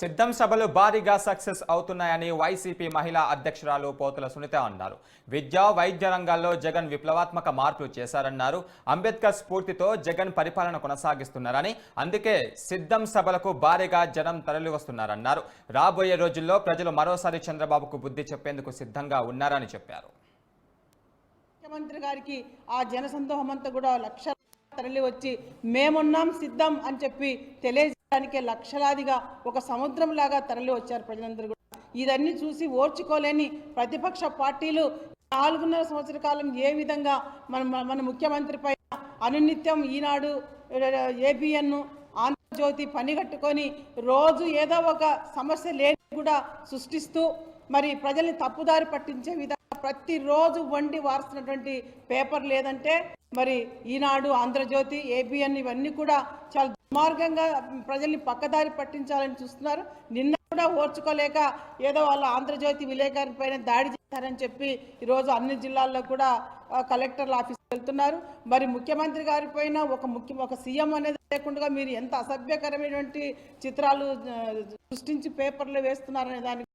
సిద్ధం సభలు భారీగా సక్సెస్ అవుతున్నాయని వైసీపీ మహిళా అధ్యక్షురాలు పోతుల సునీత అన్నారు. విద్య వైద్య రంగాల్లో జగన్ విప్లవాత్మక మార్పులు చేశారన్నారు. అంబేద్కర్ స్ఫూర్తితో జగన్ పరిపాలన కొనసాగిస్తున్నారని అందుకే సిద్ధం సభలకు భారీగా జనం తరలి వస్తున్నారన్నారు. రాబోయే రోజుల్లో ప్రజలు మరోసారి చంద్రబాబుకు బుద్ధి చెప్పేందుకు సిద్ధంగా ఉన్నారని చెప్పారు. ముఖ్యమంత్రి గారికి ఆ జనసందోహం అంతా కూడా లక్ష తరలి వచ్చి మేమున్నాం సిద్ధం అని చెప్పి తెలియజేయడానికే లక్షలాదిగా ఒక సముద్రం లాగా తరలి వచ్చారు ప్రజలందరూ కూడా ఇదన్నీ చూసి ఓర్చుకోలేని ప్రతిపక్ష పార్టీలు నాలుగున్నర సంవత్సర కాలం ఏ విధంగా మన మన ముఖ్యమంత్రి పైన అనునిత్యం ఈనాడు ఏబిఎన్ను ఆంధ్రజ్యోతి పని కట్టుకొని రోజు ఏదో ఒక సమస్య లేని కూడా సృష్టిస్తూ మరి ప్రజల్ని తప్పుదారి పట్టించే విధంగా ప్రతిరోజు వండి వారుస్తున్నటువంటి పేపర్ లేదంటే మరి ఈనాడు ఆంధ్రజ్యోతి ఏబిఎన్ ఇవన్నీ కూడా చాలా దుర్మార్గంగా ప్రజల్ని పక్కదారి పట్టించాలని చూస్తున్నారు. నిన్న కూడా ఓర్చుకోలేక ఏదో వాళ్ళ ఆంధ్రజ్యోతి విలేకరి పైన దాడి చేశారని చెప్పి ఈరోజు అన్ని జిల్లాల్లో కూడా కలెక్టర్ల ఆఫీస్ వెళ్తున్నారు. మరి ముఖ్యమంత్రి గారి పైన ఒక ముఖ్య ఒక సీఎం అనేది లేకుండా మీరు ఎంత అసభ్యకరమైనటువంటి చిత్రాలు సృష్టించి పేపర్లు వేస్తున్నారనే దానికి